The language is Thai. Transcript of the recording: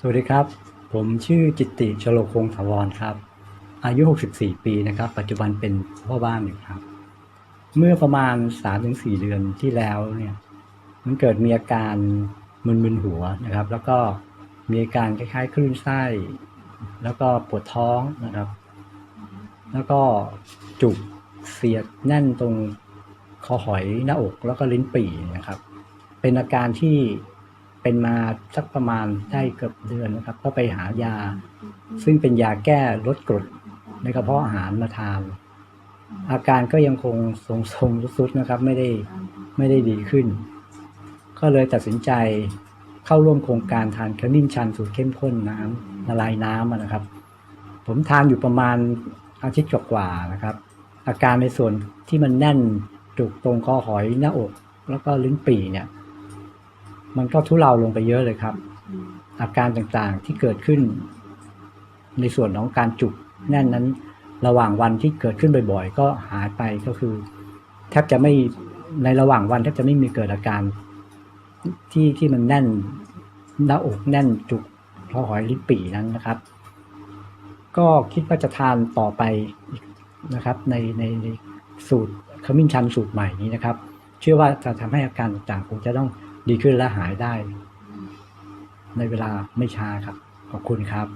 สวัสดีครับ ผมชื่อจิตติชโลคงถาวรครับ อายุ 64 ปีนะครับ ปัจจุบันเป็นพ่อบ้านอยู่ครับ เมื่อประมาณ 3-4 เดือนที่แล้วเนี่ย มันเกิดมีอาการมึนๆหัวนะครับ แล้วก็มีอาการคล้ายๆ คลื่นไส้ แล้วก็ปวดท้องนะครับ แล้วก็จุกเสียดแน่นตรงคอหอยหน้าอกแล้วก็ลิ้นปี่นะครับ เป็นอาการที่ เป็นมาสักประมาณได้เกือบเดือนนะครับ ก็ไปหายา ซึ่งเป็นยาแก้ลดกรดในกระเพาะอาหารมาทาน อาการก็ยังคงทรงๆสุดๆนะครับ ไม่ได้ไม่ได้ดีขึ้น ก็เลยตัดสินใจเข้าร่วมโครงการทานขมิ้นชันสูตรเข้มข้นน้ำละลายน้ำนะครับ ผมทานอยู่ประมาณอาทิตย์กว่าๆนะครับ อาการในส่วนที่มันแน่นจุกตรงคอหอยหน้าอก แล้วก็ลิ้นปี่เนี่ย มันก็ทุเลาลงไปเยอะเลยครับ อาการต่างๆที่เกิดขึ้น ในส่วนของการจุกแน่นนั้นระหว่างวันที่เกิดขึ้นบ่อยๆ ก็หายไปก็คือ แทบจะไม่ในระหว่างวันแทบจะไม่มีเกิดอาการที่ที่มันแน่นหน้าอกแน่นจุกคอหอยลิ้นปี่นั้นนะครับ ก็คิดว่าจะทานต่อไปอีกนะครับ ในในในสูตรขมิ้นชันสูตรใหม่นี้นะครับ เชื่อว่าจะทำให้อาการต่างๆคงจะต้องดีขึ้นและหายได้ ในเวลาไม่ช้าครับ ขอบคุณครับ